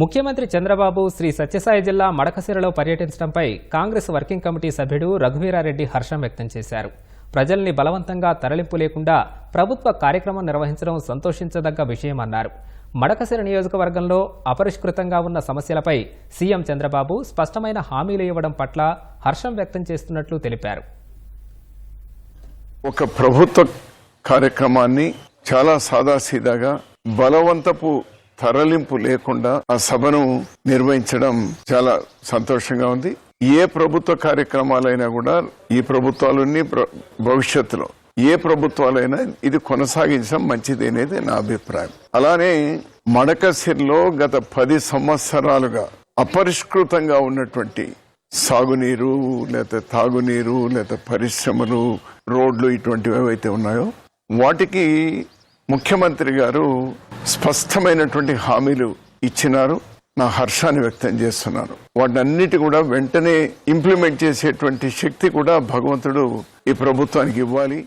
ముఖ్యమంత్రి చంద్రబాబు శ్రీ సత్యసాయి జిల్లా మడకసిరలో పర్యటించడంపై కాంగ్రెస్ వర్కింగ్ కమిటీ సభ్యుడు రఘువీరారెడ్డి హర్షం వ్యక్తం చేశారు. ప్రజల్ని బలవంతంగా తరలింపు లేకుండా ప్రభుత్వ కార్యక్రమం నిర్వహించడం సంతోషించదగ్గ విషయమన్నారు. మడకసిర నియోజకవర్గంలో అపరిష్కృతంగా ఉన్న సమస్యలపై సీఎం చంద్రబాబు స్పష్టమైన హామీలు ఇవ్వడం పట్ల హర్షం వ్యక్తం చేస్తున్నట్లు తెలిపారు. ఒక ప్రభుత్వ కార్యక్రమాన్ని చాలా సాదాసీదాగా బలవంతపు తరలింపు లేకుండా ఆ సభను నిర్వహించడం చాలా సంతోషంగా ఉంది. ఏ ప్రభుత్వ కార్యక్రమాలైనా కూడా ఈ ప్రభుత్వాలన్నీ ప్ర- భవిష్యత్తులో ఏ ప్రభుత్వాలైనా ఇది కొనసాగించడం మంచిది అనేది నా అభిప్రాయం. అలానే మడకసిర్లో గత పది సంవత్సరాలుగా అపరిష్కృతంగా ఉన్నటువంటి సాగునీరు లేకపోతే తాగునీరు లేకపోతే పరిశ్రమలు రోడ్లు ఇటువంటివి ఏవైతే ఉన్నాయో వాటికి ముఖ్యమంత్రి గారు స్పష్టమైనటువంటి హామీలు ఇచ్చినారు. నా హర్షాన్ని వ్యక్తం చేస్తున్నాను వాటన్నిటి కూడా వెంటనే ఇంప్లిమెంట్ చేసేటువంటి శక్తి కూడా భగవంతుడు ఈ ప్రభుత్వానికి ఇవ్వాలి.